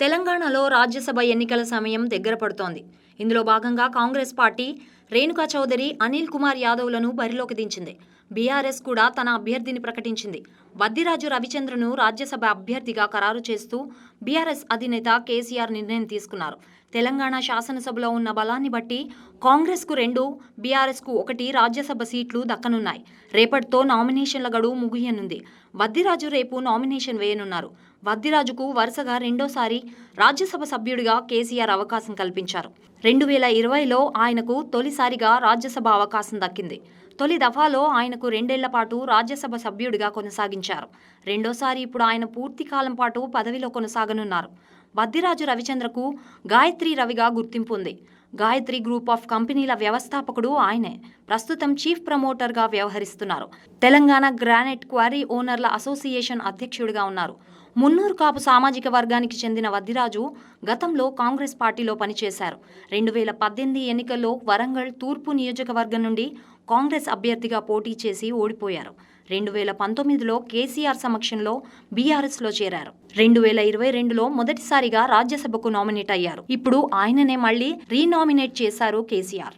తెలంగాణలో రాజ్యసభ ఎన్నికల సమయం దగ్గర పడుతోంది. ఇందులో భాగంగా కాంగ్రెస్ పార్టీ రేణుకా చౌదరి అనిల్ కుమార్ యాదవ్లను బరిలోకి దించింది. బీఆర్ఎస్ కూడా తన అభ్యర్థిని ప్రకటించింది. వద్దిరాజు రవిచంద్రను రాజ్యసభ అభ్యర్థిగా ఖరారు చేస్తూ బీఆర్ఎస్ అధినేత కేసీఆర్ నిర్ణయం తీసుకున్నారు. తెలంగాణ శాసనసభలో ఉన్న బలాన్ని బట్టి కాంగ్రెస్కు రెండు బీఆర్ఎస్కు ఒకటి రాజ్యసభ సీట్లు దక్కనున్నాయి. రేపటితో నామినేషన్ల గడువు ముగియనుంది. వద్దిరాజు రేపు నామినేషన్ వేయనున్నారు. వద్దిరాజుకు వరుసగా రెండోసారి రాజ్యసభ సభ్యుడిగా కేసీఆర్ అవకాశం కల్పించారు. రెండు వేల ఇరవైలో ఆయనకు తొలిసారిగా రాజ్యసభ అవకాశం దక్కింది. తొలి దఫాలో ఆయనకు రెండేళ్ళ పాటు రాజ్యసభ సభ్యుడిగా కొనసాగించారు. రెండోసారి ఇప్పుడు ఆయన పూర్తి కాలం పాటు పదవిలో కొనసాగనున్నారు. బద్దిరాజు రవిచంద్రకు గాయత్రి రవిగా గుర్తింపు ఉంది. గాయత్రి గ్రూప్ ఆఫ్ కంపెనీల వ్యవస్థాపకుడు ఆయనే. ప్రస్తుతం చీఫ్ ప్రమోటర్గా వ్యవహరిస్తున్నారు. తెలంగాణ గ్రానైట్ క్వారీ ఓనర్ల అసోసియేషన్ అధ్యక్షుడిగా ఉన్నారు. మున్నూరు కాపు సామాజిక వర్గానికి చెందిన వద్దిరాజు గతంలో కాంగ్రెస్ పార్టీలో పనిచేశారు. రెండు వేల పద్దెనిమిది ఎన్నికల్లో వరంగల్ తూర్పు నియోజకవర్గం నుండి కాంగ్రెస్ అభ్యర్థిగా పోటీ చేసి ఓడిపోయారు. రెండు వేల పంతొమ్మిదిలో కేసీఆర్ సమక్షంలో బీఆర్ఎస్లో చేరారు. రెండు వేల ఇరవై రెండులో మొదటిసారిగా రాజ్యసభకు నామినేట్ అయ్యారు. ఇప్పుడు ఆయననే మళ్ళీ రీనామినేట్ చేశారు కేసీఆర్.